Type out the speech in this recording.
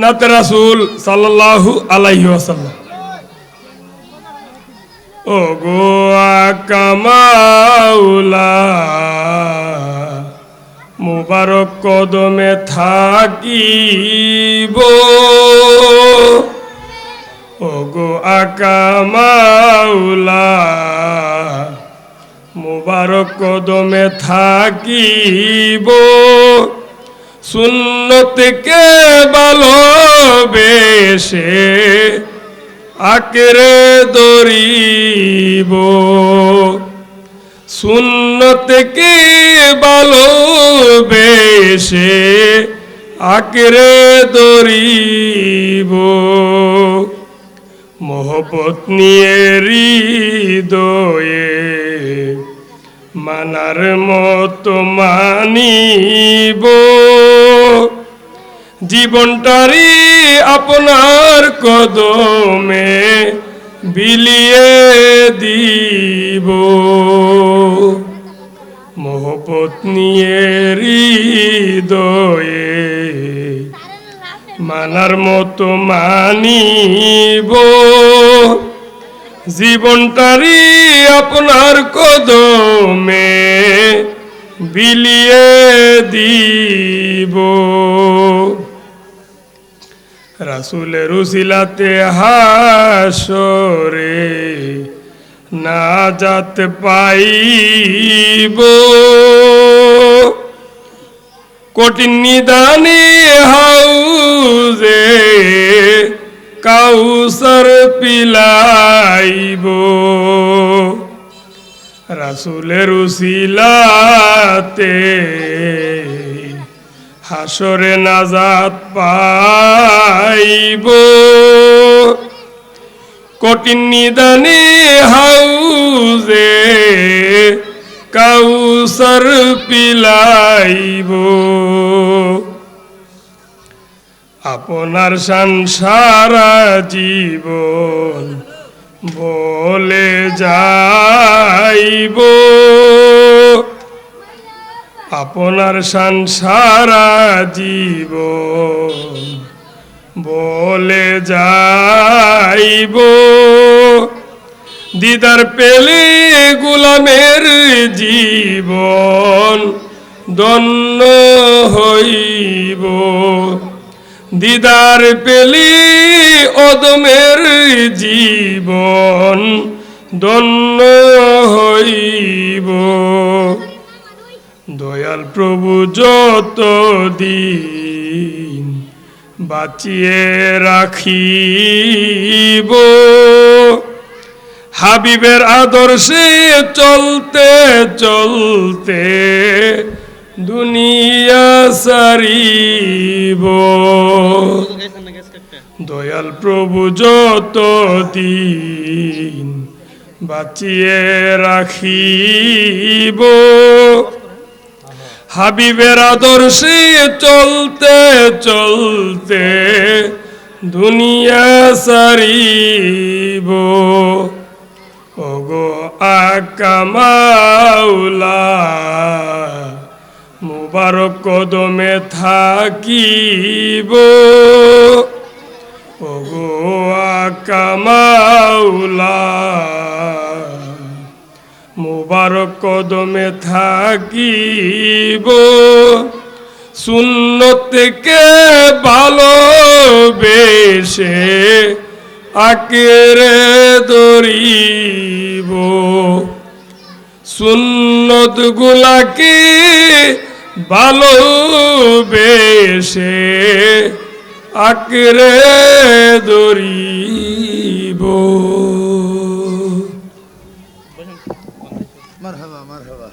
নাতে রাসুল সাল্লাল্লাহু আলাইহি ওয়াসাল্লাম। ও গো আকামাউলা মুবারক কদমে থাকিব। ও গো আকামাউলা মুবারক কদমে থাকিব। সুন্নতকে ভালোবেসে আকেরে দরিব সুন্নতকে ভালোবেসে আকেরে দরিব মোহবত নিয়ে হৃদয়ে মানার মতো মানিব। জীবনটারি আপনার কদমে বিলিয়ে দিব। মোহবত নিয়ে হৃদয়ে মানার মতো মানিব। জীবনটারি আপনার কদমে বিলিয়ে দিব। রাসুলের উসিলাতে হাসরে না যাতে পাইব। কঠিন নিদানে হাউজে কাউসার পিলাইব। রাসুলের উসিলাতে হাসরে নাজাত পাইব। কঠিন নিদানে হাউজে কাউসার পিলাইব। আপনার সংসারা জীবন বলে যাইব। আপনার সংসারা জীবন বলে যাইব। দিদার পেলে গুলামের জীবন দন্ন হইব। দিদার পেলি অদমের জীবন দন্ন হইব। দয়াল প্রভু যত দিন বাঁচিয়ে রাখিব, হাবিবের আদর্শে চলতে চলতে দুনিয়া সারিব। দয়াল প্রভু যত দিন বাঁচিয়ে রাখিব। হাবিবের আদর্শে চলতে চলতে দুনিয়া সারিব। ওগো আকামাউলা মুবারক কদমে থাকিব। ওগো আকামাউলা মুবারক কদমে থাকিব। সুন্নতকে ভালোবেসে আকেরে দরিব সুন্নত গুলাকে ভালোবেসে আকেরে দরিব মারহাবা মারহাবা।